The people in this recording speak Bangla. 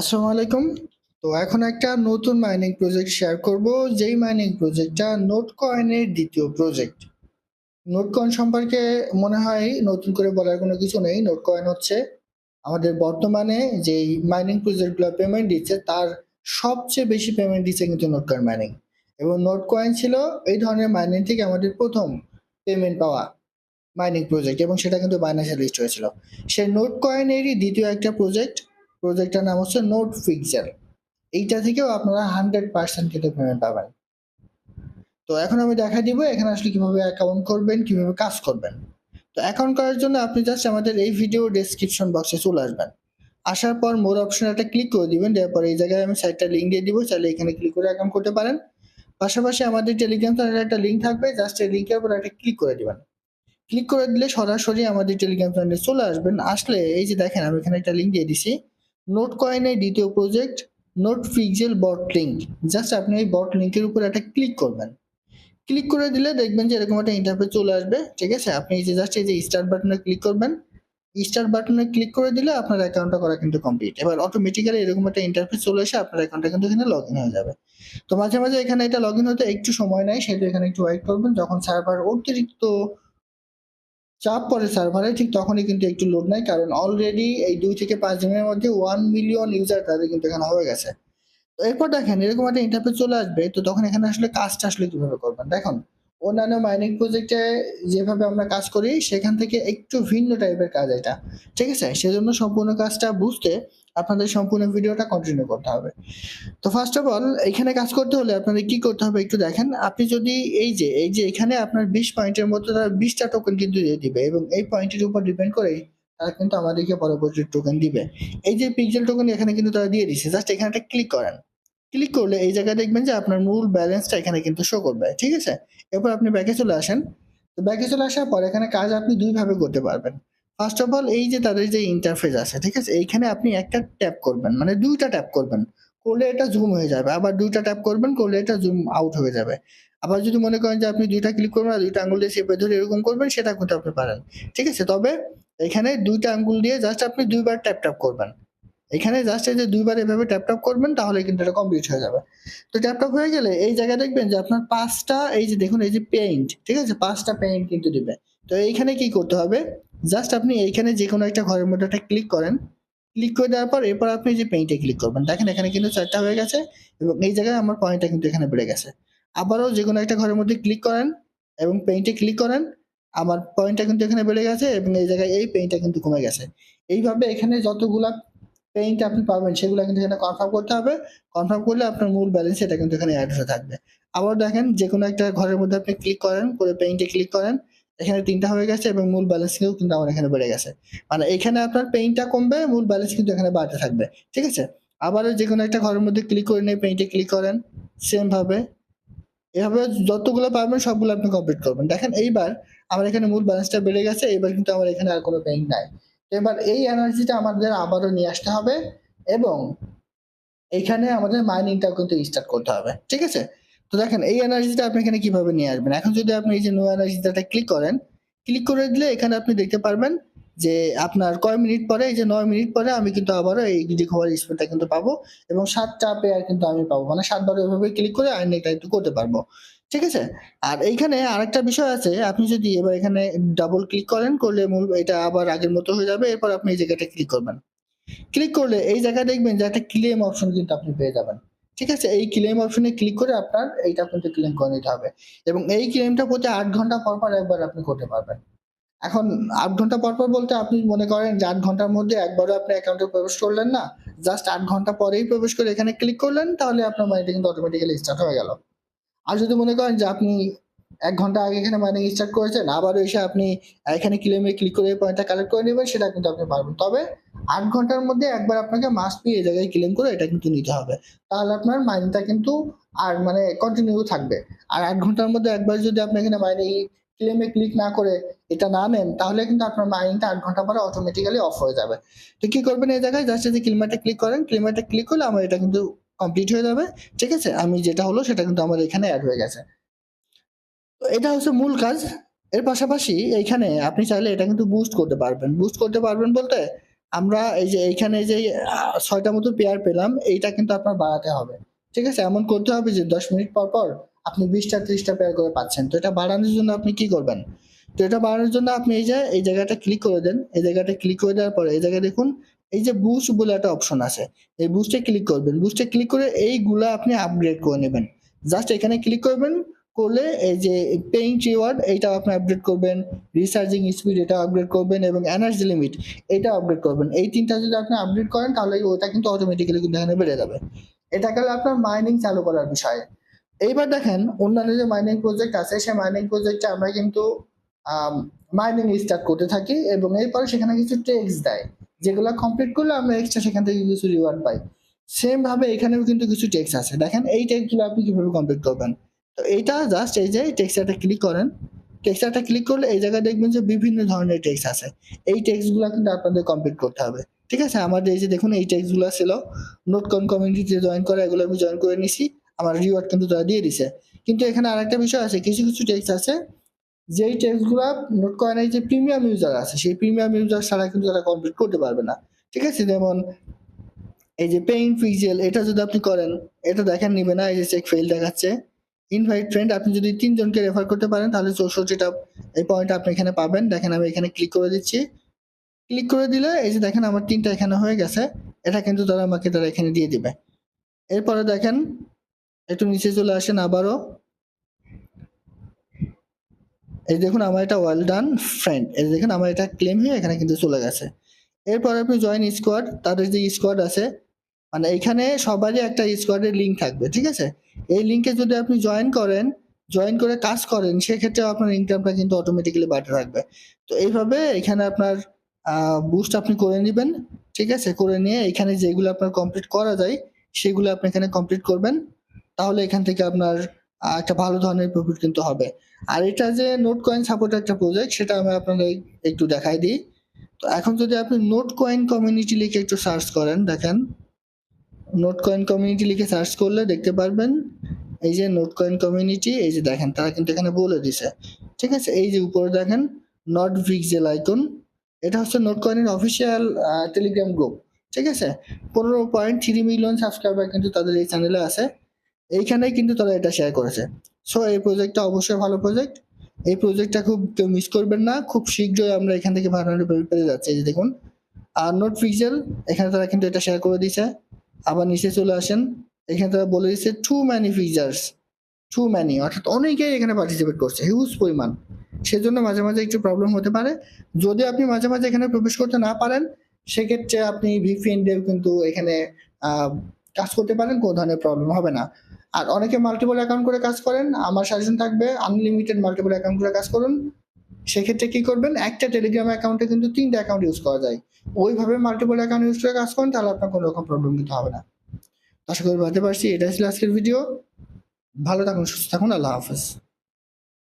আসসালামু আলাইকুম। তো এখন একটা নতুন মাইনিং প্রজেক্ট শেয়ার করব। যেই মাইনিং প্রজেক্টটা নোট কয়েনের দ্বিতীয় প্রজেক্ট নোট কয়েন সম্পর্কে মনে হয় নতুন করে বলার কোনো কিছু নেই। নোট কয়েন হচ্ছে আমাদের বর্তমানে যেই মাইনিং প্রজেক্টগুলো পেমেন্ট দিচ্ছে, তার সবচেয়ে বেশি পেমেন্ট দিচ্ছে কিন্তু নোট কয়েন মাইনিং এবং নোট কয়েন ছিল এই ধরনের মাইনিং থেকে আমাদের প্রথম পেমেন্ট পাওয়া মাইনিং প্রজেক্ট এবং সেটা কিন্তু বাইন্যান্সে লিস্ট হয়েছিল। সেই নোট কয়েনেরই দ্বিতীয় একটা প্রজেক্ট প্রজেক্টটার নাম হচ্ছে নোট ফিক্সার এইটা থেকেও আপনারা হান্ড্রেড পার্সেন্ট কিন্তু পেমেন্ট পাবেন। তো এখন আমি দেখা দিব এখানে আসলে কীভাবে অ্যাকাউন্ট করবেন, কীভাবে কাজ করবেন। তো অ্যাকাউন্ট করার জন্য আপনি জাস্ট আমাদের এই ভিডিও ডেসক্রিপশন বক্সে চলে আসবেন। আসার পর মোর অপশন একটা ক্লিক করে দিবেন, দেওয়ার এই জায়গায় আমি সাইটটা লিঙ্ক দিয়ে দিব, চাইলে এখানে ক্লিক করে অ্যাকাউন্ট করতে পারেন। পাশাপাশি আমাদের টেলিগ্রাম চ্যানেলে একটা লিঙ্ক থাকবে জাস্ট এই লিঙ্কের উপর একটা ক্লিক করে দিবেন। ক্লিক করে দিলে সরাসরি আমাদের টেলিগ্রাম চ্যানেলে চলে আসবেন। আসলে এই যে দেখেন আমি এখানে একটা লিঙ্ক দিয়ে দিছি। নোট কয়েনের দ্বিতীয় project note pixel bot link just আপনি এই বট লিঙ্কের উপর একটা ক্লিক করবেন। ক্লিক করে দিলে দেখবেন যে এরকম একটা ইন্টারফেস চলে আসবে, ঠিক আছে? আপনি এই যে জাস্ট এই যে স্টার্ট বাটনে ক্লিক করবেন স্টার্ট বাটনে ক্লিক করে দিলে আপনার অ্যাকাউন্টটা করা কিন্তু কমপ্লিট এবার অটোমেটিক্যালি এরকম একটা ইন্টারফেস চলে এসে আপনার অ্যাকাউন্টটা কিন্তু এখানে লগ ইন হয়ে যাবে। তো মাঝে মাঝে এখানে এটা লগ ইন হতে একটু সময় নেয় সেটা এখানে একটু ওয়েট করবেন। যখন সার্ভার অতিরিক্ত চাপ পড়ে সার্ভারে ঠিক তখনই কিন্তু একটু লোড নেয়। কারণ অলরেডি এই দুই থেকে পাঁচ দিনের মধ্যে ওয়ান মিলিয়ন ইউজার তাদের কিন্তু এখানে হয়ে গেছে। তো এরপর দেখেন, এরকম একটা ইন্টারফেস চলে আসবে, তো তখন এখানে আসলে কাজটা আসলে কীভাবে করবেন? দেখুন, অন্যান্য মাইনিং প্রজেক্টে যেভাবে আমরা কাজ করি, সেখান থেকে একটু ভিন্ন টাইপের কাজ এটা। ঠিক আছে? সেজন্য সম্পূর্ণ কাজটা বুঝতে আপনাদের সম্পূর্ণ ভিডিওটা কন্টিনিউ করতে হবে। তো ফার্স্ট অফ অল এখানে কাজ করতে হলে আপনাদের কি করতে হবে একটু দেখেন। আপনি যদি এই যে এই যে এখানে আপনার বিশ পয়েন্টের মধ্যে তারা বিশটা টোকেন কিন্তু দিয়ে দিবে এবং এই পয়েন্টের উপর ডিপেন্ড করে তারা কিন্তু আমাদেরকে পরবর্তী টোকেন দিবে। এই যে পিক্সেল টোকেন এখানে কিন্তু তারা দিয়ে দিচ্ছে জাস্ট এখানে একটা ক্লিক করেন। ক্লিক করলে এই জায়গায় দেখবেন যে আপনার মূল ব্যালেন্সটা এখানে কিন্তু শো করবে, ঠিক আছে? এরপর আপনি ব্যাকে চলে আসেন। তো ব্যাকে চলে আসার পর এখানে কাজ আপনি দুইভাবে করতে পারবেন। ফার্স্ট অফ অল এই যে তাদের যে ইন্টারফেস আছে, ঠিক আছে? এইখানে আপনি একটা ট্যাপ করবেন মানে দুইটা ট্যাপ করবেন। করলে এটা জুম হয়ে যাবে, আবার দুইটা ট্যাপ করবেন, করলে এটা জুম আউট হয়ে যাবে। আবার যদি মনে করেন যে আপনি দুইটা ক্লিক করবেন আর দুইটা আঙ্গুল দিয়ে চেপে ধরে এরকম করবেন, সেটা করতে আপনি পারেন। ঠিক আছে? তবে এখানে দুইটা আঙ্গুল দিয়ে জাস্ট আপনি দুইবার ট্যাপ ট্যাপ করবেন। এখানে জাস্ট এই যে দুইবার এভাবে ট্যাপ ট্যাপ করবেন, তাহলে কিন্তু এটা কমপ্লিট হয়ে যাবে। তো ট্যাপ ট্যাপ হয়ে গেলে এই জায়গায় দেখবেন যে আপনার পাঁচটা, এই যে দেখুন, এই যে পেইন্ট ঠিক আছে? পাঁচটা পেইন্ট কিন্তু দিবে। তো এইখানে কি করতে হবে? জাস্ট আপনি এইখানে যে কোনো একটা ঘরের মধ্যে একটা ক্লিক করেন। ক্লিক করে দেওয়ার পর এরপর আপনি যে পেইন্টে ক্লিক করবেন। দেখেন এখানে কিন্তু চারটা হয়ে গেছে এবং এই জায়গায় আমার পয়েন্টটা কিন্তু এখানে বেড়ে গেছে। আবারও যে কোনো একটা ঘরের মধ্যে ক্লিক করেন এবং পেইন্টে ক্লিক করেন, আমার পয়েন্টটা কিন্তু এখানে বেড়ে গেছে এবং এই জায়গায় এই পেইন্টটা কিন্তু কমে গেছে। এইভাবে এখানে যতগুলা পেইন্ট আপনি পাবেন, সেগুলো কিন্তু এখানে কনফার্ম করতে হবে। কনফার্ম করলে আপনার মূল ব্যালেন্স এটা কিন্তু এখানে অ্যাড হয়ে থাকবে। আবার দেখেন যে কোনো একটা ঘরের মধ্যে আপনি ক্লিক করেন, করে পেইন্টে ক্লিক করেন এখানে তিনটা হয়ে গেছে এবং মূল ব্যালেন্স কিন্তু আমার এখানে বেড়ে গেছে। মানে এখানে আপনার পেইনটা কমবে, মূল ব্যালেন্স কিন্তু এখানে বাড়তে থাকবে। ঠিক আছে? আবারও যে কোনো একটা ঘরের মধ্যে ক্লিক করে নিয়ে পেইন্টে ক্লিক করেন সেম ভাবে। এভাবে যতগুলো পারবেন সবগুলো আপনি কমপ্লিট করবেন। দেখেন এইবার আমার এখানে মূল ব্যালেন্সটা বেড়ে গেছে এবার কিন্তু আমার এখানে আর কোনো পেইন্ট নাই। এবার এই এনার্জিটা আমাদের আবারও নিয়ে আসতে হবে এবং এখানে আমাদের মাইনিংটাও কিন্তু স্টার্ট করতে হবে। ঠিক আছে? তো দেখেন, এই এনার্জিটা আপনি এখানে কীভাবে নিয়ে আসবেন? এখন যদি আপনি এই যে নো এনার্জিটা ক্লিক করেন ক্লিক করে দিলে এখানে আপনি দেখতে পারবেন যে আপনার কয় মিনিট পরে, এই যে নয় মিনিট পরে আমি কিন্তু আবারও এই রিকভার স্পিডটা কিন্তু পাবো এবং সাতটা পেয়ার কিন্তু আমি পাবো। মানে সাতবার এভাবে ক্লিক করে আর্নিংটা একটু করতে পারব। ঠিক আছে? আর এইখানে আরেকটা বিষয় আছে, আপনি যদি এবার এখানে ডাবল ক্লিক করেন, করলে মূল এটা আবার আগের মতো হয়ে যাবে, এরপর আপনি এই জায়গাটা ক্লিক করবেন। ক্লিক করলে এই জায়গায় দেখবেন যে একটা ক্লেম অপশন কিন্তু আপনি পেয়ে যাবেন। ঠিক আছে? এই ক্লেম অপশনে ক্লিক করে আপনার এইটা কিন্তু ক্লেম করে নিতে হবে। এবং এই ক্লেমটা প্রতি আট ঘণ্টা পর পর একবার আপনি করতে পারবেন। এখন আট ঘণ্টা পর পর বলতে আপনি মনে করেন যে আট ঘণ্টার মধ্যে একবারও আপনি অ্যাকাউন্টে প্রবেশ করলেন না জাস্ট আট ঘণ্টা পরেই প্রবেশ করে এখানে ক্লিক করলেন, তাহলে আপনার মানিটা কিন্তু অটোমেটিক্যালি স্টার্ট হয়ে গেল। আর যদি মনে করেন যে আপনি এক ঘণ্টা আগে এখানে মাইনিং স্টার্ট করেছেন, আবারও এসে আপনি এখানে ক্লেমে ক্লিক করে পয়েন্টটা কালেক্ট করে নেবেন, সেটা কিন্তু আপনি পারবেন। তবে আট ঘণ্টার মধ্যে একবার আপনাকে মাস্ট বি এই জায়গায় ক্লেম করে এটা কিন্তু নিতে হবে। তাহলে আপনার মাইনিংটা কিন্তু আর মানে কন্টিনিউ থাকবে। আর আট ঘণ্টার মধ্যে একবার যদি আপনি এখানে মাইনিং ক্লেমে ক্লিক না করে এটা না নেন, তাহলে কিন্তু আপনার মাইনিংটা আট ঘণ্টা পরে অটোমেটিক্যালি অফ হয়ে যাবে। তো কি করবেন এই জায়গায়? জাস্ট যদি ক্লিমারটা ক্লিক করেন ক্লিমারটা ক্লিক করলে আমার এটা কিন্তু কমপ্লিট হয়ে যাবে। ঠিক আছে? আমি যেটা হলো সেটা কিন্তু আমার এখানে অ্যাড হয়ে গেছে। এটা হচ্ছে মূল কাজ। এর পাশাপাশি এইখানে আপনি চাইলে এটা কিন্তু বুস্ট করতে পারবেন। বুস্ট করতে পারবেন বলতে আমরা এই যে এইখানে যে ছয়টা মতো পেয়ার পেলাম, এইটা কিন্তু আপনার বাড়াতে হবে। ঠিক আছে? এমন করতে হবে যে দশ মিনিট পর পর আপনি বিশটা, ত্রিশটা পেয়ার করে পাচ্ছেন। তো এটা বাড়ানোর জন্য আপনি কি করবেন? তো এটা বাড়ানোর জন্য আপনি এই যে, এই জায়গাটা ক্লিক করে দেন। এই জায়গাটা ক্লিক করে দেওয়ার পরে এই জায়গায় দেখুন, এই যে বুস্ট বলে একটা অপশন আছে। এই বুস্টে ক্লিক করবেন। বুস্টে ক্লিক করে এইগুলা আপনি আপগ্রেড করে নেবেন। জাস্ট এখানে ক্লিক করবেন। করলে এই যে পেইন্ট রিওয়ার্ড এইটা আপনি আপডেট করবেন রিসার্জিং স্পিড এটা আপগ্রেড করবেন এবং এনার্জি লিমিট এটা আপডেট করবেন। এই তিনটা যদি আপনি আপডেট করেন, তাহলে ওটা কিন্তু অটোমেটিক্যালি কিন্তু এখানে বেড়ে যাবে। এটা গেল আপনার মাইনিং চালু করার বিষয়ে। এইবার দেখেন, অন্যান্য যে মাইনিং প্রজেক্ট আছে, সেই মাইনিং প্রজেক্টে আমরা কিন্তু মাইনিং স্টার্ট করতে থাকি এবং এরপরে সেখানে কিছু টেক্স দেয়। যেগুলো কমপ্লিট করলে আমরা এক্সট্রা সেখান থেকে কিছু রিওয়ার্ড পাই। সেম ভাবে এখানেও কিন্তু কিছু টেক্স আছে। দেখেন, এই টেক্সগুলো আপনি কীভাবে কমপ্লিট করবেন? তো এইটা জাস্ট এই যে টেক্সটারটা ক্লিক করেন। টেক্সটারটা ক্লিক করলে এই জায়গায় দেখবেন যে বিভিন্ন ধরনের টেক্সট আছে। এই টেক্সটগুলো কিন্তু আপনাদের কমপ্লিট করতে হবে। ঠিক আছে? আমাদের এই যে দেখুন এই টেক্সটগুলো ছিল। নোট কন কমিউনিটিতে জয়েন করা, এগুলো আমি জয়েন করে নিছি। আমার রিওয়ার্ড কিন্তু তারা দিয়ে দিছে। কিন্তু এখানে আরেকটা বিষয় আছে, কিছু কিছু টেক্সট আছে, যেই টেক্সটগুলো নোট কয়েনের যে প্রিমিয়াম ইউজার আছে, সেই প্রিমিয়াম ইউজার ছাড়া কিন্তু তারা কমপ্লিট করতে পারবে না। ঠিক আছে? যেমন এই যে পেইন পিক্সেল এটা যদি আপনি করেন, এটা দেখেন নিবে না, এই যে চেক ফেল দেখাচ্ছে। ইনভাইট ফ্রেন্ড আপনি যদি তিনজনকে রেফার করতে পারেন, তাহলে চৌষট্টিটা এই পয়েন্ট আপনি এখানে পাবেন। দেখেন, আমি এখানে ক্লিক করে দিচ্ছি। ক্লিক করে দিলে, এই যে দেখেন, আমার তিনটা এখানে হয়ে গেছে। এটা কিন্তু তারা আমাকে তারা এখানে দিয়ে দিবে। এরপরে দেখেন, একটু নিচে চলে আসেন আবারও। এই দেখুন, আমার এটা ওয়েল ডান ফ্রেন্ড এই দেখুন, আমার এটা ক্লেম হয়ে এখানে কিন্তু চলে গেছে। এরপর আপনি জয়েন স্কোয়াড তাদের যে স্কোয়াড আছে মানে এখানে সবারই একটা স্কোয়াডের লিঙ্ক থাকবে, ঠিক আছে? এই লিঙ্কে যদি আপনি জয়েন করেন জয়েন করে কাজ করেন সেক্ষেত্রে আপনার ইনকামটা কিন্তু অটোমেটিক্যালি বাড়তে থাকবে। তো এইভাবে এখানে আপনার বুস্ট আপনি করে নেবেন, ঠিক আছে? করে নিয়ে এখানে যেগুলো আপনার কমপ্লিট করা যায়, সেগুলো আপনি এখানে কমপ্লিট করবেন, তাহলে এখান থেকে আপনার একটা ভালো ধরনের প্রফিট কিন্তু হবে। আর এটা যে নোট কয়েন সাপোর্ট একটা প্রজেক্ট সেটা আমি আপনাদের একটু দেখাই দিই। তো এখন যদি আপনি নোট কয়েন কমিউনিটি লিখে একটু সার্চ করেন, দেখেন। নোট কয়েন কমিউনিটি লিখে সার্চ করলে দেখতে পারবেন, এই যে নোট কয়েন কমিউনিটি এই যে দেখেন, তারা কিন্তু এখানে বলে দিছে। ঠিক আছে, এই যে উপরে দেখেন নট ভিক্সেল আইকন এটা হচ্ছে নোট কয়েনের অফিসিয়াল টেলিগ্রাম গ্রুপ ঠিক আছে, পনেরো পয়েন্ট থ্রি মিলিয়ন সাবস্ক্রাইবার কিন্তু তাদের এই চ্যানেলে আছে। এইখানেই কিন্তু তারা এটা শেয়ার করেছে। সো এই প্রজেক্টটা অবশ্যই ভালো প্রজেক্ট এই প্রজেক্টটা খুব কেউ মিস করবেন না, খুব শীঘ্রই আমরা এখান থেকে ভাড়ানো পেয়ে যাচ্ছি। এই যে দেখুন, আর নোট পিক্সেল এখানে তারা কিন্তু এটা শেয়ার করে দিয়েছে। আবার নিচে চলে আসেন। এখানে তারা বলে দিচ্ছে too many features too many অর্থাৎ অনেকেই এখানে পার্টিসিপেট করছে। হিউজ পরিমাণ। সেজন্য মাঝে মাঝে একটু প্রবলেম হতে পারে। যদি আপনি মাঝে মাঝে এখানে প্রবেশ করতে না পারেন, সেক্ষেত্রে আপনি ভিপিএন দিয়েও কিন্তু এখানে কাজ করতে পারেন, কোনো ধরনের প্রবলেম হবে না। আর অনেকে মাল্টিপল অ্যাকাউন্ট করে কাজ করেন। আমার সাজেশন থাকবে আনলিমিটেড মাল্টিপল অ্যাকাউন্ট করে কাজ করুন। সেক্ষেত্রে কি করবেন? একটা টেলিগ্রাম অ্যাকাউন্টে কিন্তু তিনটা অ্যাকাউন্ট ইউজ করা যায়। ওইভাবে মাল্টিপল অ্যাকাউন্ট ইউজ করে কাজ করেন, তাহলে আপনার কোনো রকম প্রবলেম কিন্তু হবে না। আশা করি বুঝতে পারছি, এটা ছিল আজকের ভিডিও ভালো থাকুন, সুস্থ থাকুন, আল্লাহ হাফেজ।